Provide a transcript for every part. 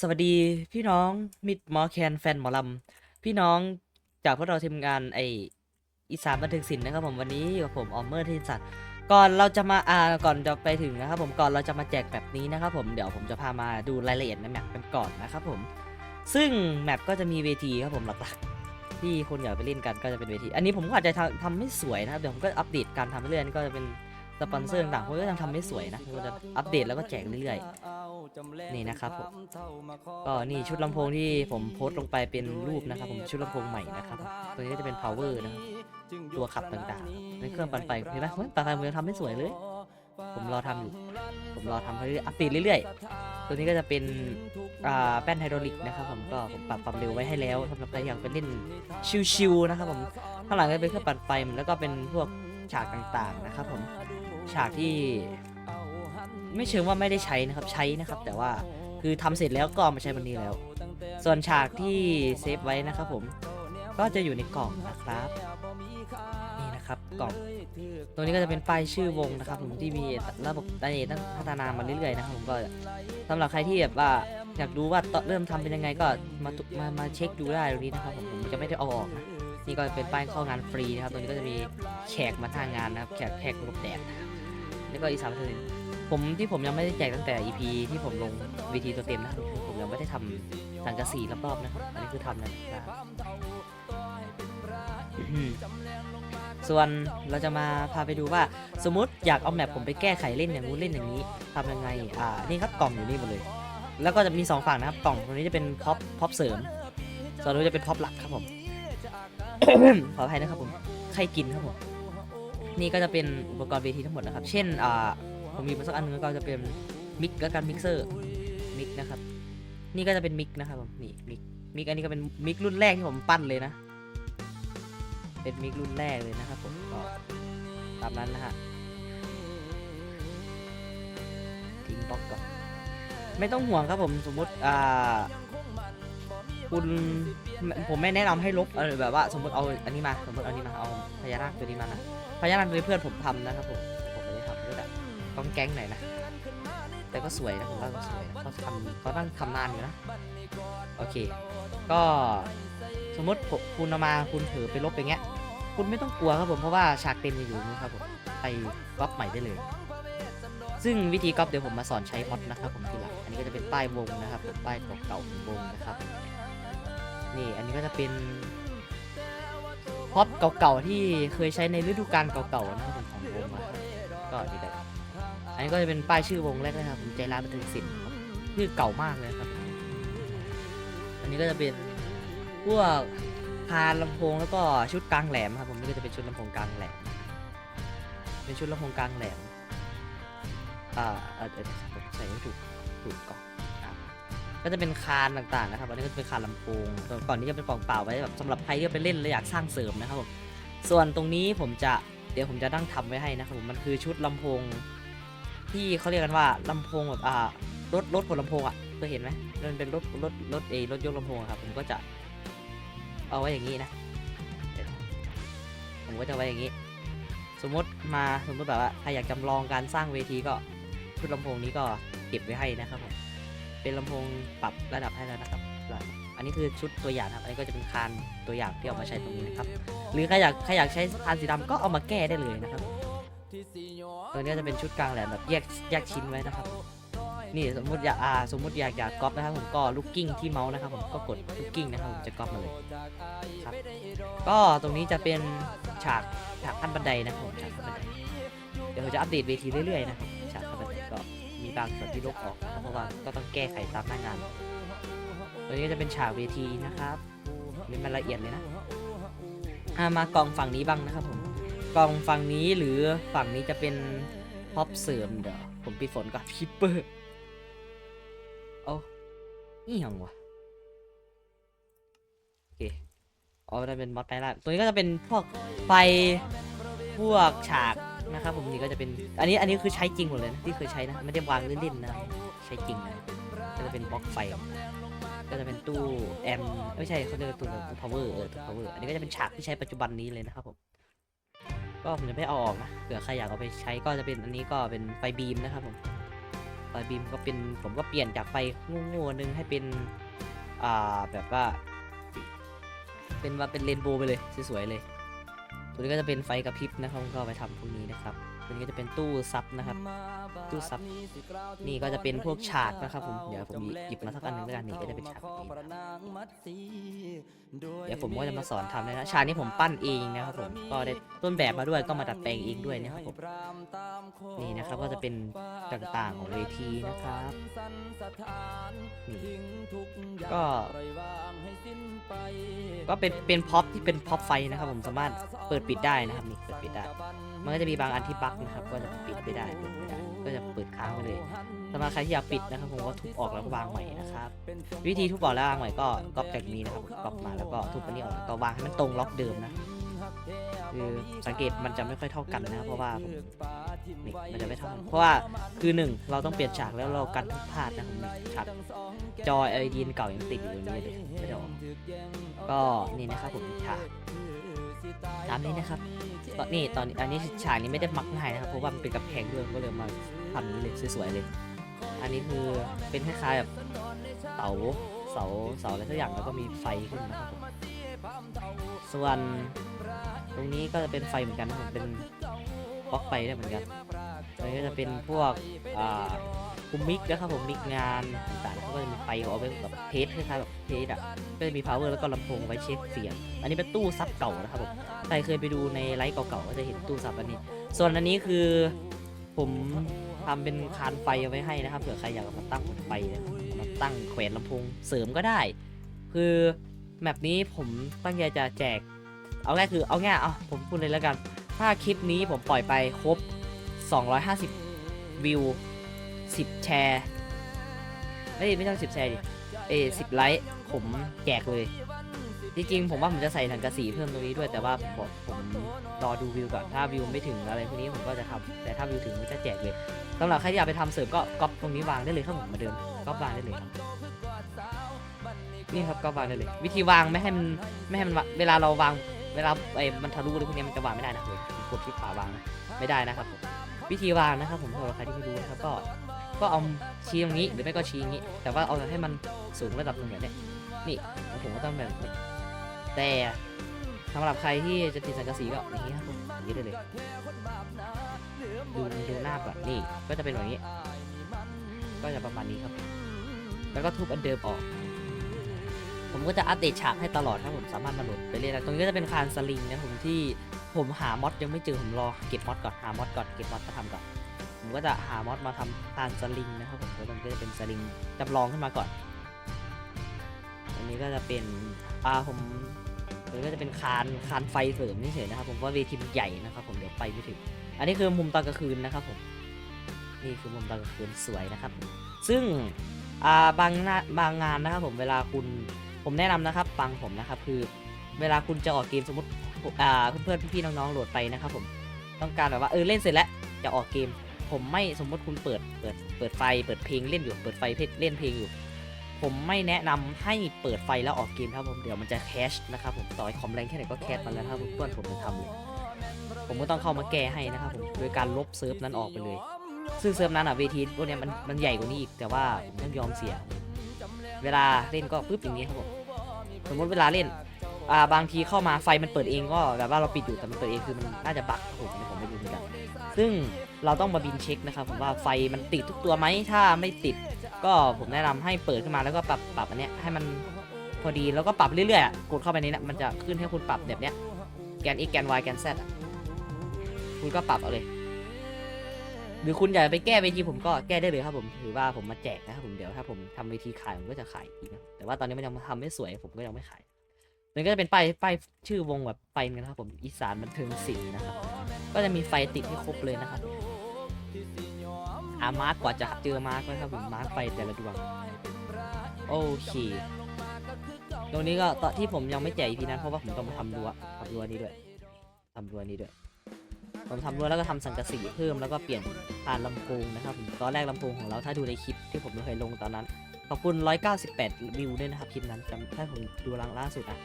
สวัสดีพี่น้องมิดหมอแคนแฟนหมอลำพี่น้องจากพวกเราทีมงานไออีสานบันเทิงศิลป์นะครับผมวันนี้อยู่กับผมออมเมอร์ที่สัตว์ก่อนเราจะมาอ่าก่อนจะไปถึงนะครับผมก่อนเราจะมาแจกแบบนี้นะครับผมเดี๋ยวผมจะพามาดูรายละเอียดในแมปกันก่อนนะครับผมซึ่งแมปก็จะมีเวทีครับผมหลักๆ ที่คนอยากไปเล่นกันก็จะเป็นเวที อันนี้ผมก็อาจจะทำทำไม่สวยนะครับเดี๋ยวผมก็อัปเดตการทำเรื่อยๆนี่ก็จะเป็นสปอนเซอร์ต่างๆผมก็ยังทำไม่สวยนะผมก็จะอัปเดตแล้วก็แจกเรื่อยๆ นี่นะครับผมก็นี่ชุดลำโพงที่ผมโพสต์ลงไปเป็นรูปนะครับ ผมชุดลำโพงใหม่นะครับ ตัวนี้ก็จะเป็น power นะครับตัวขับต่างๆในเครื่องปั่นไฟเห็นไหมเฮ้ยปั่นไฟผมยังทำไม่สวยเลย ผมรอทำอยู่ ผมรอทำไปเรื่อยๆอัปเดตเรื่อยๆ ตัวนี้ก็จะเป็นอ่าแป้นไฮดรอลิกนะครับผมก็ผมปรับความเร็วไว้ให้แล้วสำหรับใครอยากไปเล่นชิวๆนะครับผมข้างหลังก็เป็นเครื่องปั่นไฟแล้วก็เป็นพวกฉากต่างๆนะครับผมฉากที่ ไม่เชิงว่าไม่ได้ใช้นะครับใช้นะครับ แต่ว่าคือทำเสร็จแล้วก็ามาใช้วันนี้แล้ว ส่วนฉากที่เซฟไว้นะครับผมก็จะอยู่ในกล่องนะครับนี่นะครับกล่องตรงนี้ก็จะเป็นป้ายชื่อวงนะครับผมที่มีระบบไดตั้งพัฒนามาเรื่อยๆนะครับผมก็สำหรับใครที่แบบว่าอยากดูว่าตอนเริ่มทำเป็นยังไงก็มามามาเช็คดูได้ตรงนี้นะครับผมผมจะไม่ได้เอาออกนะนี่ก็เป็นป้ายเข้างานฟรีนะครับตรงนี้ก็จะมีแขกมาทางงานนะครับแขกแขกหลบแดดนะครับแล้วก็อีกสามเน ผมที่ผมยังไม่ได้แจกตั้งแต่ EP ที่ผมลงวีทีตัวเต็มนะครับผมยังไม่ได้ทำสังกะสีรอบๆนะครับอันนี้คือทำนะครับส่วนเราจะมาพาไปดูว่าสมมติอยากเอาแมปผมไปแก้ไขเล่นอย่างนู้นเล่นอย่างนี้ทำยังไงอ่านี่ครับกล่องอยู่นี่หมดเลย แล้วก็จะมีสองฝั่งนะครับกล่องตรงนี้จะเป็นพ็อปพ็อปเสริมส่วนตรงนี้จะเป็นพ็อปหลักครับผมขออภัยนะครับผมใครกินครับผมนี่ก็จะเป็นอุปกรณ์เวทีทั้งหมดนะครับ เช่นอ่า ผมมีมาสักอันนึงก็จะเป็นมิกและการมิกเซอร์มิกนะครับ นี่ก็จะเป็นมิกนะครับผมนี่มิกมิกอันนี้ก็เป็นมิกรุ่นแรกที่ผมปั้นเลยนะ เป็นมิกรุ่นแรกเลยนะครับผมก็ตามนั้นนะฮะทิ้งบล็อกก่อนไม่ต้องห่วงครับผมสมมติอ่าคุณผมไม่แนะนำให้ลบเออแบบว่า สมมติเอาอันนี้มา สมมติเอาอันนี้มาเอาพญานาคตัวนี้มานะพญานาคตัวนี้เพื่อนผมทำนะครับผม ต้องแก๊งหน่อยนะ แต่ก็สวยนะผมว่าสวยนะเขาทำเขาตั้งทำนานอยู่นะ โอเค ก็สมมติคุณเอามาคุณถือไปลบอย่างเงี้ย คุณไม่ต้องกลัวครับผมเพราะว่าฉากเต็มอยู่นะครับผมไปก๊อปใหม่ได้เลย ซึ่งวิธีก๊อปเดี๋ยวผมมาสอนใช้มอดนะครับผมทีหลังอันนี้ก็จะเป็นป้ายวงนะครับผมป้ายเก่าๆของวงนะครับ นี่อันนี้ก็จะเป็นพ็อปเก่าๆที่เคยใช้ในฤดูกาลเก่าๆนะครับผมของวงนะก็นี่แหละ อันนี้ก็จะเป็นป้ายชื่อวงแรกนะครับผมใจร้านบันเทิงศิลป์ครับชื่อเก่ามากเลยครับ อันนี้ก็จะเป็นพวกพานลำโพงแล้วก็ชุดกลางแหลมครับผมนี่ก็จะเป็นชุดลำโพงกลางแหลม เป็นชุดลำโพงกลางแหลม อ่าเออเออผมใส่ไม่ถูกถูกก่อนก็จะเป็นคานต่างๆนะครับอันนี้ก็จะเป็นคานลำโพงก่อนนี้จะเป็นกล่องเปล่าไว้แบบสำหรับใครที่ไปเล่นแล้วอยากสร้างเสริมนะครับผมส่วนตรงนี้ผมจะเดี๋ยวผมจะตั้งทำไว้ให้นะครับผมมันคือชุดลำโพง ที่เขาเรียกกันว่าลำโพงแบบอ่ารถรถบนลำโพงอะเคยเห็นไหมมันเป็นรถรถรถเอรถยกลำโพงอะครับผมก็จะเอาไว้อย่างนี้นะผมก็จะไว้อย่างนี้ สมมติมาสมมติแบบว่าใครอยากจำลองการสร้างเวทีก็ชุดลำโพงนี้ก็เก็บไว้ให้นะครับผมเป็นลำโพงปรับระดับให้แล้วนะครับ อันนี้คือชุดตัวอย่างครับ อันนี้ก็จะเป็นคานตัวอย่างที่เอามาใช้ตรงนี้นะครับ หรือใครอยากใครอยากใช้คานสีดำก็เอามาแก้ได้เลยนะครับ ตัวนี้จะเป็นชุดกลางแหลมแบบแยกแยกชิ้นไว้นะครับ นี่สมมติอยากอ่าสมมติอยากอยากก๊อปนะครับผมก็ลูกกิ้งที่เมาส์นะครับผมก็กดลูกกิ้งนะครับผมจะก๊อปมาเลยครับก็ตรงนี้จะเป็นฉากฉากขั้นบันไดนะครับผมฉากขั้นบันไดเดี๋ยวผมจะอัปเดตเวทีเรื่อยๆนะครับฉากขั้นบันไดก็มีบางส่วนที่ลบออกนะครับเพราะว่าก็ต้องแก้ไขตามหน้างาน ตัวนี้จะเป็นฉากเวทีนะครับนี่มันละเอียดเลยนะอ่ามากองฝั่งนี้บ้างนะครับผม กองฝั่งนี้หรือฝั่งนี้จะเป็นพ็อปเสริมเดี๋ยวผมปิดฝนก่อนคิปเปอร์เอานี่ยังวะโอเคอ๋อได้เป็นมอดไปละตัวนี้ก็จะเป็นพวกไฟพวกฉากนะครับผมนี่ก็จะเป็นอันนี้อันนี้คือใช้จริงหมดเลยนะที่เคยใช้นะไม่ได้วางเล่นๆนะใช้จริงนะก็จะเป็นบล็อกไฟก็จะเป็นตู้แอมไม่ใช่เขาเรียกว่าตู้ตู้ power เออตู้ power อันนี้ก็จะเป็นฉากที่ใช้ปัจจุบันนี้เลยนะครับผม ก็ผมจะไม่เอาออกนะเผื่อใครอยากเอาไปใช้ก็จะเป็นอันนี้ก็เป็นไฟบีมนะครับผมไฟบีมก็เป็นผมก็เปลี่ยนจากไฟโง่ๆนึงให้เป็นอ่าแบบว่า เป็นว่าเป็นเรนโบว์ไปเลยสวยๆเลย ตัวนี้ก็จะเป็นไฟกระพริบนะครับก็ไปทำพวกนี้นะครับ ตัวนี้ก็จะเป็นตู้ซับนะครับ ตู้ซับ นี่ก็จะเป็นพวกฉากนะครับผม เดี๋ยวผมหยิบมาสักอันหนึ่งแล้วกันนี่ก็จะเป็นฉากแบบนี้นะครับเดี๋ยวผมก็จะมาสอนทำเลยนะ ฉากนี้ผมปั้นเองนะครับผม ก็ได้ต้นแบบมาด้วยก็มาดัดแปลงเองด้วยนะครับผม นี่นะครับก็จะเป็นต่างๆของเวทีนะครับ นี่ก็ ก็เป็นเป็นพ็อปที่เป็นพ็อปไฟนะครับผมสามารถเปิดปิดได้นะครับนี่เปิดปิดได้ มันก็จะมีบางอันที่บั๊กนะครับ ก็จะปิดไม่ได้เปิดไม่ได้ ก็จะเปิดค้างไปเลยสำหรับใครที่อยากปิดนะครับผมก็ทุบออกแล้วก็วางใหม่นะครับวิธีทุบออกแล้ววางใหม่ก็ก๊อปจากนี้นะครับก๊อปมาแล้วก็ทุบอันนี้ออกแล้วก็วางให้มันตรงล็อกเดิมนะ คือสังเกตมันจะไม่ค่อยเท่ากันนะเพราะว่าผมนี่มันจะไม่เท่ากันเพราะว่าคือหนึ่งเราต้องเปลี่ยนฉากแล้วเรากันทุกพลาดนะครับนี่ฉากจอ LED เก่ายังติดอยู่เลยเลยไม่ได้ออกก็นี่นะครับผมฉากตามนี้นะครับตอนนี้ตอนอันนี้ฉากนี้ไม่ได้มักง่ายนะครับเพราะว่ามันเป็นกับแพงด้วยก็เลยมาทำนี้เลยสวยๆเลย อันนี้คือเป็นคล้ายๆแบบเสาเสาเสาอะไรสักอย่างแล้วก็มีไฟขึ้นนะครับ ส่วนตรงนี้ก็จะเป็นไฟเหมือนกันนะครับเป็นบล็อกไฟได้เหมือนกันตรงนี้ก็จะเป็นพวกคุมมิกนะครับผมมิกงานต่างๆเขาก็จะมีไฟเขาเอาไว้แบบเทสคล้ายๆแบบเทสอะก็จะมี power แล้วก็ลำโพงไว้เช็คเสียง อันนี้เป็นตู้ซับเก่านะครับผมใครเคยไปดูในไลฟ์เก่าๆก็จะเห็นตู้ซับอันนี้ ส่วนอันนี้คือผมทำเป็นคานไฟเอาไว้ให้นะครับเผื่อใครอยากมาตั้งไฟนะมาตั้งแขวนลำโพงเสริมก็ได้ คือ แมปนี้ผมตั้งใจจะแจก เอาง่ายคือเอาง่ายเอาผมพูดเลยแล้วกัน ถ้าคลิปนี้ผมปล่อยไปครบ 250 วิว 10 แชร์ ไม่ไม่ต้อง 10 แชร์ดิ เอ10ไลค์ผมแจกเลย จริงๆ ผมว่าผมจะใส่ถังกระสีเพิ่มตรงนี้ด้วยแต่ว่าผมผมรอดูวิวก่อน ถ้าวิวไม่ถึงอะไรพวกนี้ผมก็จะทำแต่ถ้าวิวถึงผมจะแจกเลยสำหรับใครที่อยากไปทำเสริมก็ก๊อปตรงนี้วางได้เลยครับผมเหมาเดิมก๊อปวางได้เลยครับ นี่ครับก็วางได้เลย วิธีวางไม่ให้มันไม่ให้มันวางเวลาเราวางเวลาไอ้มันทะลุอะไรพวกนี้มันจะวางไม่ได้นะเลยกดที่ขาวางนะไม่ได้นะครับผมวิธีวางนะครับผมสำหรับใครที่ไม่รู้นะครับก็ก็เอาชี้ตรงนี้หรือไม่ก็ชี้อย่างนี้ แต่ว่าเอาให้มันสูงระดับหนึ่งแบบเนี้ยนี่ผมก็ต้องแบบแต่สำหรับใครที่จะติดสังกะสีก็อย่างนี้ครับผมนี้ได้เลยดูดูหน้าก่อนนี่ก็จะเป็นแบบนี้ ก็จะประมาณนี้ครับ แล้วก็ทุบอันเดิมออก ผมก็จะอัปเดตฉากให้ตลอดครับผมสามารถมาโหลดไปเล่นได้ตรงนี้ก็จะเป็นคานสลิงนะผมที่ผมหามอดยังไม่เจอผมรอเก็บมอดก่อนหามอดก่อนเก็บมอดมาทำก่อนผมก็จะหามอดมาทำคานสลิงนะครับผมก็ตรงนี้ก็จะเป็นสลิงจำลองขึ้นมาก่อนอันนี้ก็จะเป็นอ่าผมตรงนี้ก็จะเป็นคานคานไฟเสริมนี่เฉยนะครับผมว่าเวทีมันใหญ่นะครับผมเดี๋ยวไปไม่ถึง อันนี้คือมุมตอนกลางคืนนะครับผมนี่คือมุมตอนกลางคืนสวยนะครับ ซึ่งอ่าบางนาบางงานนะครับผมเวลาคุณ ผมแนะนำนะครับฟังผมนะครับคือเวลาคุณจะออกเกมสมมติอ่าเพื่อนๆพี่ๆน้องๆโหลดไปนะครับผมต้องการแบบว่าเออเล่นเสร็จแล้วจะออกเกม ผมไม่สมมติคุณเปิดเปิดเปิดไฟเปิดเพลงเล่นอยู่เปิดไฟเล่นเพลงอยู่ ผมไม่แนะนำให้เปิดไฟแล้วออกเกมครับผมเดี๋ยวมันจะแคชนะครับผมต่อให้คอมแรงแค่ไหนก็แคชมันแล้วครับเพื่อนผมจะทำเลยผมก็ต้องเข้ามาแก้ให้นะครับผมโดยการลบเซิร์ฟนั้นออกไปเลย ซึ่งเซิร์ฟนั้นอะเวทีพวกเนี้ยมันมันใหญ่กว่านี้อีกแต่ว่าผมต้องยอมเสีย เวลาเล่นก็ปึ๊บอย่างนี้ครับผม สมมติเวลาเล่นอ่าบางทีเข้ามาไฟมันเปิดเองก็แบบว่าเราปิดอยู่แต่มันเปิดเองคือมันน่าจะบั๊กผมผมไม่รู้เหมือนกันซึ่งเราต้องมาบินเช็คนะครับผมว่าไฟมันติดทุกตัวไหมถ้าไม่ติด ก็ผมแนะนำให้เปิดขึ้นมาแล้วก็ปรับปรับอันเนี้ยให้มันพอดีแล้วก็ปรับเรื่อยๆกดเข้าไปในนี้นมันจะขึ้นให้คุณปรับแบบเนี้ยแกน x แกน y แกน z อะคุณก็ปรับเอาเลย หรือคุณอยากไปแก้เวทีผมก็แก้ได้เลยครับผมถือว่าผมมาแจกนะครับผมเดี๋ยวถ้าผมทำเวทีขายผมก็จะขายอีกนะแต่ว่าตอนนี้มันยังทำไม่สวยผมก็ยังไม่ขายนี่ก็จะเป็นป้ายป้ายชื่อวงแบบไปกันนะครับผมอีสานบันเทิงศิลป์นะครับก็จะมีไฟติดให้ครบเลยนะครับอามาร์กกว่าจะเจอมาร์กนะครับผมมาร์กไฟแต่ละดวงโอเคตรงนี้ก็ตอนที่ผมยังไม่แจกอีพีนั้นเพราะว่าผมต้องมาทำรั้วทำรั้วนี้ด้วยทำรั้วนี้ด้วย ผมทำรั้วแล้วก็ทำสังกะสีเพิ่มแล้วก็เปลี่ยนผ่านลำโพงนะครับผมตอนแรกลำโพงของเราถ้าดูในคลิปที่ผมเคยลงตอนนั้น ขอบคุณ 198 วิวด้วยนะครับคลิปนั้นจำถ้าผมดูลังล่าสุดอะ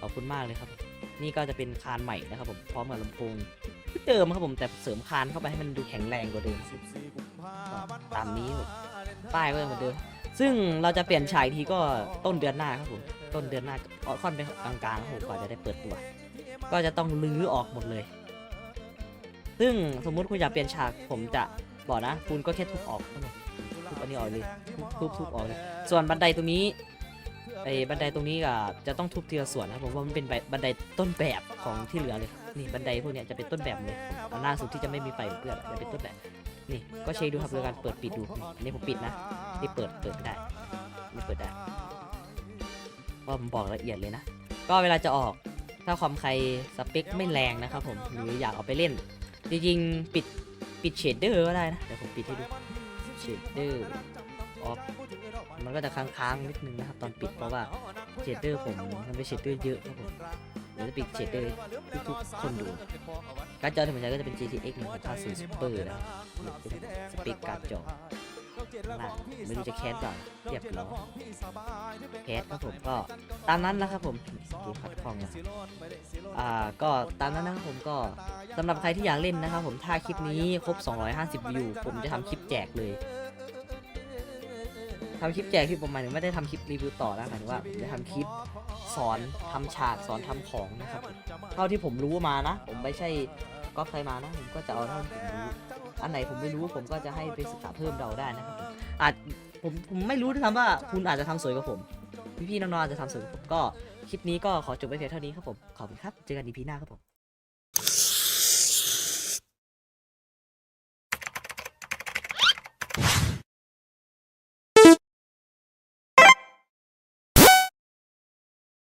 ขอบคุณมากเลยครับ นี่ก็จะเป็นคานใหม่นะครับผมพร้อมกับลำโพงเดิมครับผมแต่เสริมคานเข้าไปให้มันดูแข็งแรงกว่าเดิมตามนี้ผมป้ายก็ยังเหมือนเดิมซึ่งเราจะเปลี่ยนฉายทีก็ต้นเดือนหน้าครับผม ต้นเดือนหน้าออค่อนไปกลางๆครับผมกว่าจะได้เปิดตัว ก็จะต้องลื้อออกหมดเลย ซึ่งสมมุติคุณอยากเปลี่ยนฉากผมจะบอกนะ คุณก็แค่ทุบออกทุบอันนี้ออกเลยทุบทุบออกเลยส่วนบันไดตรงนี้ไอ้บันไดตรงนี้ก็จะต้องทุบทีละส่วนนะผมว่ามันเป็นบันไดต้นแบบของที่เหลือเลยนี่บันไดพวกนี้จะเป็นต้นแบบเลยอันล่าสุดที่จะไม่มีไฟเปื้อนจะเป็นต้นแบบนี่ก็เช็คดูครับโดยการเปิดปิดดูอันนี้ผมปิดนะนี่เปิดเปิดไม่ได้นี่เปิดได้ก็ผมบอกละเอียดเลยนะ ก็เวลาจะออกถ้าความใครสเปคไม่แรงนะครับผมหรืออยากเอาไปเล่น จริงๆปิดปิดเชดเดอร์ก็ได้นะเดี๋ยวผมปิดให้ดูเชดเดอร์ออฟมันก็จะค้างๆนิดนึงนะครับตอนปิดเพราะว่าเชดเดอร์ผมมันเป็นเชดเดอร์เยอะครับผมเดี๋ยวจะปิดเชดเดอร์ทุกๆคนดูการ์ดจอที่ผมใช้ก็จะเป็น GTX 1080 Super นะครับสเปคการ์ดจอ น่าไม่รู้จะแคสเปล่าเทียบล้อแคสครับผมก็ตามนั้นนะครับผมดูคัดคลองนะอ่าก็ตามนั้นนะครับผมก็สำหรับใครที่อยากเล่นนะครับผมถ้าคลิปนี้ครบ 250 วิว ผมจะทำคลิปแจกเลยทำคลิปแจกที่ผมหมายถึงไม่ได้ทำคลิปรีวิวต่อนะหมายถึงว่าจะทำคลิปสอนทำฉากสอนทำของนะครับเท่าที่ผมรู้มานะ ผมไม่ใช่ก๊อปใครมานะผมก็จะเอาเท่าที่ผมรู้ อันไหนผมไม่รู้ผมก็จะให้ไปศึกษาเพิ่มเราได้นะครับผมอาจผมผมไม่รู้ด้วยซ้ำว่าคุณอาจจะทำสวยกว่าผม พี่ๆน้องๆอาจจะทำสวยกว่าผมก็คลิปนี้ก็ขอจบไปเพียงเท่านี้ครับผมขอบคุณครับเจอกันอีพีหน้าครับผม